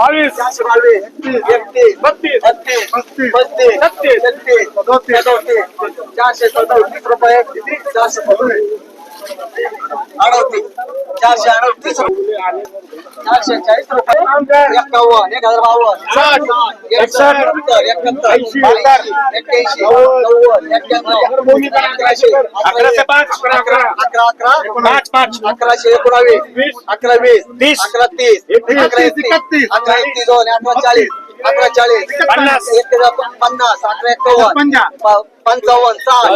बावीस चारशे बावीस एकतीस एकतीस बत्तीस बत्तीस बत्तीस पस्तीस छत्तीस छत्तीस सदोतीस सदोतीस चारशे सदोतीस रुपये चारशे सदोतीस. अडतीस चारशे अडतीस चारशे चाळीस रुपये एक्कावन्न एक हजार बावन्न साठ, एकसष्ट एकाहत्तर एकाहत्तर ऐंशी, ऐंशी एक्क्याऐंशी नव्वद एक्क्याण्णव अकराशे एकोणावीस वीस. अकरा वीस. अकरा तीस अकरा एकतीस. अकरा एकतीस दोन अकरा चाळीस अकरा चाळीस पन्नास. एक पन्नास. अकरा एकावन्न. पंचावन्न. साठ.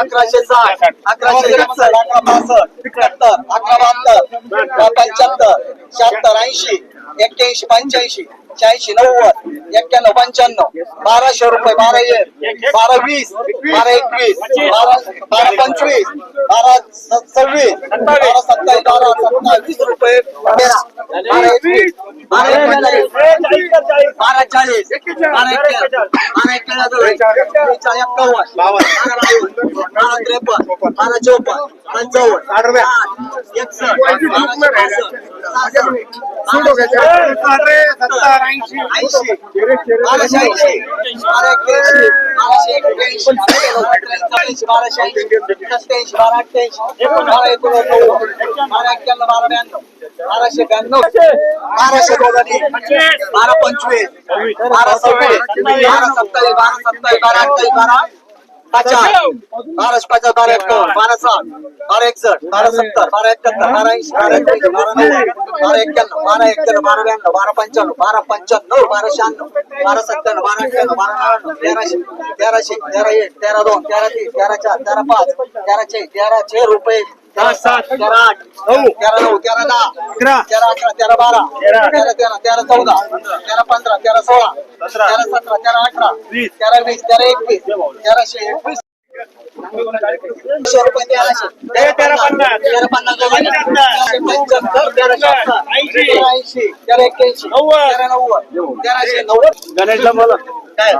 अकराशे साठ. अकराशे एकसष्ट. अकरा पासष्ट एकाहत्तर अकरा बहात्तर. पंच्याहत्तर. शहात्तर ऐंशी. एक्क्याऐंशी पंच्याऐंशी. शहाऐंशी नव्वद. एक्क्याण्णव पंच्याण्णव. बाराशे रुपये. बारा एक. बारा वीस. बारा एकवीस. बारा बारा पंचवीस. बारा सव्वीस. बारा सत्तावीस. बारा सत्तावीस रुपये. बारा चाळीस बारा एक्क्याण्णव बारा त्रेपन्न बारा चौपन्न पंचावन्न साठ एकसष्ट बाराशे बाराशे ऐंशी बाराशे ऐंशी बारा एक्क्याऐंशी बाराशे एक्क्याऐंशी चाळीस बाराशे ऐंशी सत्याऐंशी बारा अठ्ठ्याऐंशी बारा एकोणनव्वद बारा एक्क्याण्णव बारा ब्याण्णव बाराशे ब्याण्णव. बाराशे बारा पंचवीस. बारा सव्वीस. बारा सत्तावीस बारा सत्तावीस बारा अठ्ठावीस बारा पचास. बाराशे पचास बारा एकावन्न बारा साठ बारा एकसठ बारा सत्तर बारा एकाहत्तर बारा ऐंशी बारा एकोणीस बारा नव्वद बारा एक्क्याण्णव बारा एक्क्याण्णव बारा ब्याण्णव बारा पंच्याण्णव बारा पंच्याण्णव बारा शहाण्णव बारा सत्त्याण्णव बारा अठ्ठ्याण्णव बारा नव्याण्णव तेराशे तेराशे तेरा एक तेरा दोन तेरा तीन तेरा चार तेरा पाच तेराशे तेराशे रुपये. तेरा सात तेरा आठ नऊ तेरा नऊ तेरा दहा अकरा. तेरा अकरा तेरा बारा तेरा. तेरा तेरा तेरा चौदा तेरा पंधरा तेरा सोळा तेरा सतरा तेरा अठरा वीस. तेरा वीस तेरा एकवीस तेराशे एकवीस गणेशला बोला काय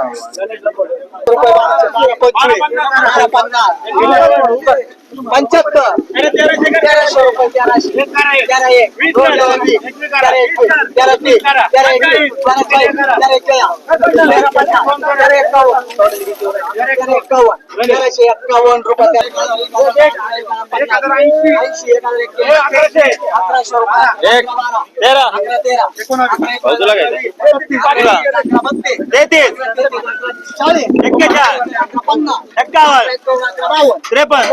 पंच्याहत्तर तेराशे रुपये तेराशे तेरा एक तेरा वीस तेरा एकवीस तेरा तीस तेरा चाळीस तेरा पन्नास तेरा एकावन्न तेरा एकावन्न तेराशे एकावन्न रुपये ऐंशी एक हजार एक्क्याऐंशी अकराशे रुपये. एक. तेरा. अकरा तेरा. बाजूला. अकरा तेहतीस. चाळीस. एक्केचाळीस. पन्नास. एक्कावन्न. त्रेपन्न.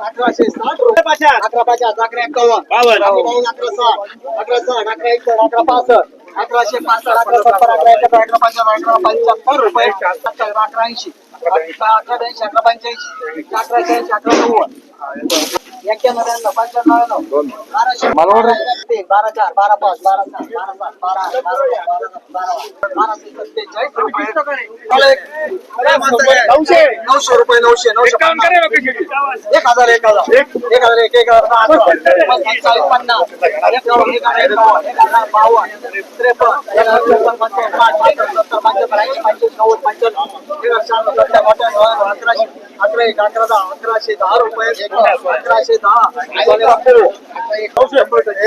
अकराशे साठ. रुपये पचास. अकरा पचास. अकरा बावन्न, अकरा साठ. अकरा साठ. अकरा एकसष्ट अकरा पासष्ट. अकराशे पाच अकरा सत्तर अकरा एकाहत्तर अकरा पंच्याहत्तर अकरा पंच्याहत्तर रुपये अकरा ऐंशी अकरा अकरा अकरा पंच्याऐंशी अकराशे ऐंशी अकरा नव्वद. बारा चार बारा पाच बारा सहा बारा सात बारा आठ बारा बारा बारा सत्तेचाळीस नऊशे. नऊशे रुपये नऊशे नऊशे. एक हजार एक हजार एक हजार एक एक हजार दहा अकरा. पस्तीस चाळीस पन्नास एकावन्न एक हजार एकावन्न एक हजार बावन्न त्रेपन्न एक हजार सत्तर पंच्याहत्तर ऐंशी पंचवीस नव्वद पंच्याण्णव एक हजार अकराशे अकरा एक अकरा दहा अकराशे दहा रुपये अकराशे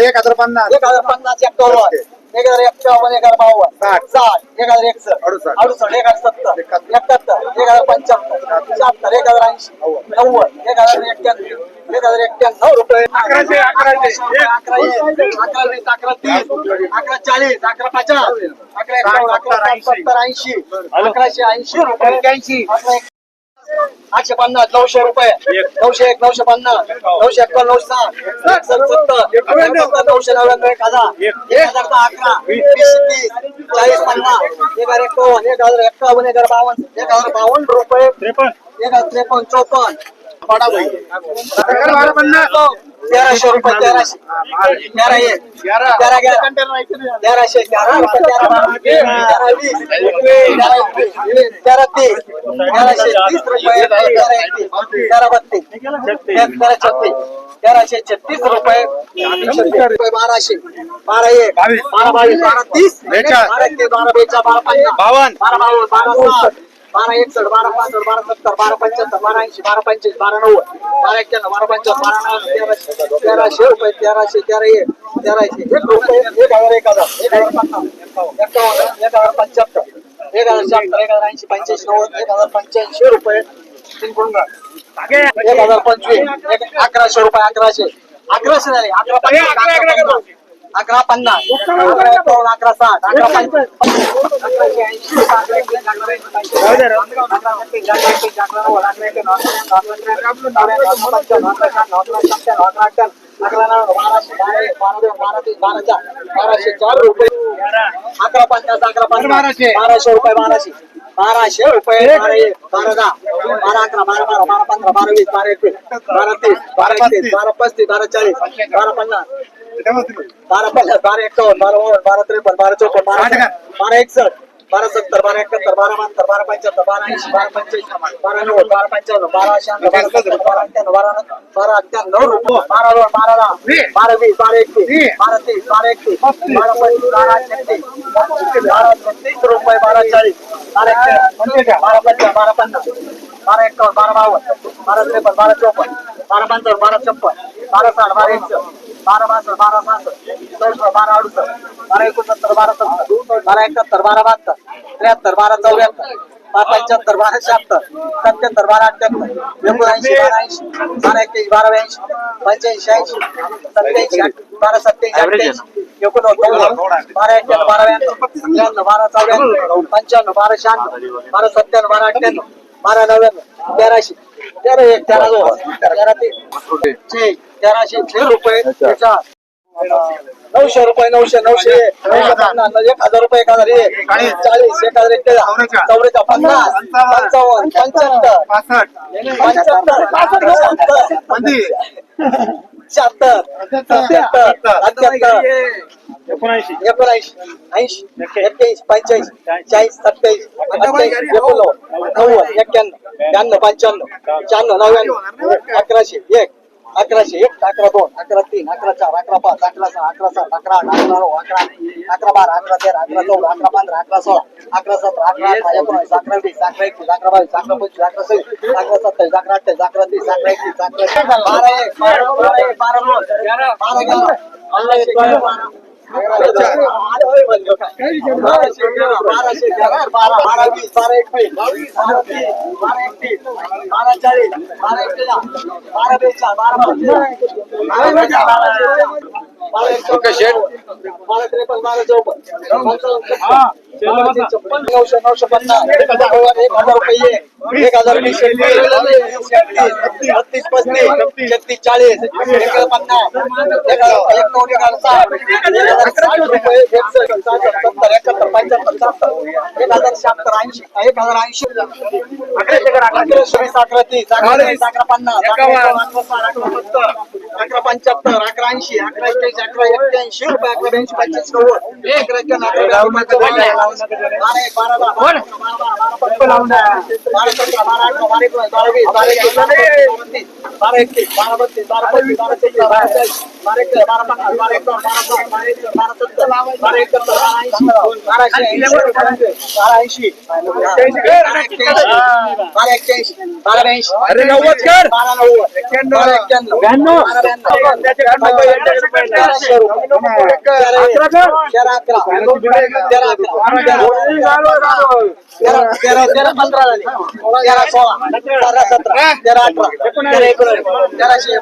एक हजार पन्नास एक हजार पन्नास एक्कावन्न एक हजार एक्कावन्न एक हजार बावन्न साठ. साठ एक हजार एकसष्ट अडुसष्ट. अडुसष्ट एक हजार सत्तर एकाहत्तर एक हजार पंच्याहत्तर शहात्तर एक हजार ऐंशी नव्वद एक हजार एक्क्याण्णव एक हजार एक्क्याण्णव रुपये अकराशे, अकराशे. अकरा एक, अकरा वीस अकरा तीस अकरा चाळीस अकरा पचास अकरा एकावन्न अकरा साठ, सत्तर ऐंशी अकराशे ऐंशी रुपये आठशे पन्नास नऊशे रुपये. नऊशे एक नऊशे पन्नास. नऊशे एक्कावन्न नऊशे एकसष्ट सत्तर नऊशे नव्याण्णव एक हजार. एक हजार अकरा. वीस तीस चाळीस पन्नास. एक हजार एकावन्न एक हजार एक्कावन्न एक हजार बावन्न. एक हजार बावन्न रुपये. त्रेपन्न. एक हजार त्रेपन्न चौपन्न. पन्नास. तेराशे रुपये तेराशे. तेरा एक. तेरा. गेला तेराशे तेरा रुपये तेरा तेरा वीस. तेरा एकवीस तेरा तीस. तेराशे तीस रुपये तेरा एकतीस. तेरा बत्तीस. तेरा छत्तीस. तेराशे छत्तीस रुपये. बाराशे. बारा एक. बारा बावीस. बारा तीस. बारा बारा बेचाळ बारा बावन्न. बारा बावन्न बारा बारा एकसष्ट बारा पासष्ट बारा सत्तर बारा पंच्याहत्तर बारा ऐंशी बारा पंचवीस बारा नव्वद बारा एक्क्याण्णव बारा पंचावन्न बारा नव्वद तेराशे तेराशे रुपये तेराशे तेरा एक तेराशे एक रुपये एक हजार एक हजार एक हजार पन्नास एकावन्न एक हजार पंच्याहत्तर एक हजार शहात्तर एक हजार ऐंशी पंच्याऐंशी नव्वद एक हजार पंच्याऐंशी रुपये. एक हजार पंचवीस एक अकराशे रुपये अकराशे. अकराशे झाले. अकरा अकरा पन्नास. अकरा साठ. अकरा बाराशे चार रुपये अकरा पन्नास अकरा पन्नास. बाराशे. रुपये बाराशे. बाराशे रुपये बारा दहा. बारा अकरा बारा बारा बारा पंधरा बारा वीस बारा एकवीस. बारा तीस. बारा एकतीस. बारा पस्तीस. बारा चाळीस. बारा पन्नास. बारा पन्नास बारा एकावन्न बारा बावन्न बारा त्रेपन्न बारा चौपन्न बारा अठ्ठावन्न, बारा एकसष्ट बारा सत्तर बारा एकाहत्तर बारा बहात्तर बारा पंच्याहत्तर बारा ऐंशी बारा पंच्याऐंशी बारा नव्वद बारा पंच्याण्णव बारा शहाण्णव बारा सत्तर बारा अठ्ठ्याण्णव बारा बारा अठ्ठ्याण्णव बारा दोन बारा दहा बारा वीस बारा एकतीस बारा तीस बारा एकतीस बारा पंचवीस बारा छत्तीस बारा छत्तीस रुपये बारा चाळीस बारा बारा पंचावन्न बारा पन्नास बारा बारा बावन्न बारा त्रेपन्न बारा चौपन्न बारा पंचावन्न बारा बारा साठ बारा एकसष्ट बारा बासष्ट बारा चौसष्ट बारा अडुसष्ट. बारा एकोणसत्तर बारा सत्तर बारा एकाहत्तर बारा बहात्तर. त्र्याहत्तर बारा चौऱ्याहत्तर. बारा पंच्याहत्तर बारा शहात्तर. सत्याहत्तर बारा अठ्ठ्याहत्तर एकोणऐंशी बारा ऐंशी. बारा एक्क्याऐंशी बारा ब्याऐंशी. पंच्याऐंशी ऐंशी सत्याऐंशी बारा सत्याऐंशी अठ्ठ्याऐंशी. एकोणनव्वद बारा एक्क्याण्णव बारा ब्याण्णव. त्र्याण्णव बारा चौऱ्याण्णव. पंच्याण्णव बारा शहाण्णव. बारा सत्त्याण्णव बारा अठ्ठ्याण्णव. बारा नव्याण्णव. तेराशे. तेरा एक तेरा दोन. तेरा तीन. तेराशे छे रुपये. त्याचा नऊशे रुपये नऊशे नऊशे. नऊशे पन्नास एक हजार रुपये एक हजार एक चाळीस एक हजार एक चौवेचाळीस पन्नास पंचावन्न पंच्याहत्तर. पंच्याहत्तर पंच्याहत्तर शहात्तर सत्याहत्तर अठ्याहत्तर एकोणऐंशी. एकोणऐंशी. ऐंशी एक्क्याऐंशी पंच्याऐंशी चाळीस. सत्याऐंशी अठ्ठ्याऐंशी एकोणनव्वद नव्वद एक्क्याण्णव ब्याण्णव पंच्याण्णव शहाण्णव नव्याण्णव अकराशे एक. अकराशे एक अकरा दोन अकरा तीन अकरा चार अकरा पाच अकरा सहा अकरा सात अकरा आठ अकरा नऊ अकरा अकरा बारा अकरा तेरा अकरा चौदा अकरा पंधरा अकरा सोळा अकरा सतरा अकरा अठरा एकोणीस अकरा वीस अकरा एकवीस अकरा बावीस अकरा पंचवीस अकरा सव्वीस अकरा सत्तावीस अकरा अठ्ठावीस अकरा तीस अकरा एकवीस अकरा बारा एक बारा बारा बारा बारा बारा बारा बारा बाराशे बारा बारा वीस बारा एकवीस बारा तीस बारा एकतीस बारा चाळीस बारा एकतीस बारा बेचाळीस बारा बारा त्रेपन्न बारा चौपन्न नऊशे नऊशे पन्नास एक हजार एक हजार रुपये एक हजार वीस एकतीस बत्तीस पस्तीस छत्तीस चाळीस एक हजार पन्नास एक हजार एक साठ एक हजार साठ रुपये सत्तर एकाहत्तर पंच्याहत्तर शहात्तर एक हजार शहात्तर ऐंशी एक हजार ऐंशी अकराशे वीस अकरा तीस अकरा तीस अकरा पन्नास अकरा पंच्याहत्तर अकरा ऐंशी अकरा एक्क्याऐंशी अकरा एक्क्याऐंशी रुपये अकरा ब्याऐंशी पंच्याऐंशी नव्वद एक एक्क्याण्णव अकरा ब्याण्णव, पंच्याण्णव, बारा एक बारा दहा बारा बारा बारा पंचवीस, बारा सतरा बारा अठरा बारा एकोणीस बारा वीस बारा एकवीस बारा तीस बारा एकतीस बारा बत्तीस बारा पंचवीस बारा छत्तीस बारा चाळीस बारा एकतीस बारा पन्नास बारा एकावन्न बारा साठ बारा एकसष्ट बारा सत्तर बारा एकाहत्तर बारा ऐंशी बाराशे ऐंशी बारा ऐंशी बारा एक्क्याऐंशी बारा एक्क्याऐंशी बारा ब्याऐंशी अरे नव्वद कर. बारा नव्वद बारा एक्क्याण्णव ब्याण्णव. बारा ब्याण्णव तेराशे रुपये तेरा एक. तेरा अकरा तेरा अकरा तेरा तेरा तेरा पंधरा झाले. तेरा सोळा. तेरा सतरा. तेरा अठरा. तेरा एकोणीस तेराशे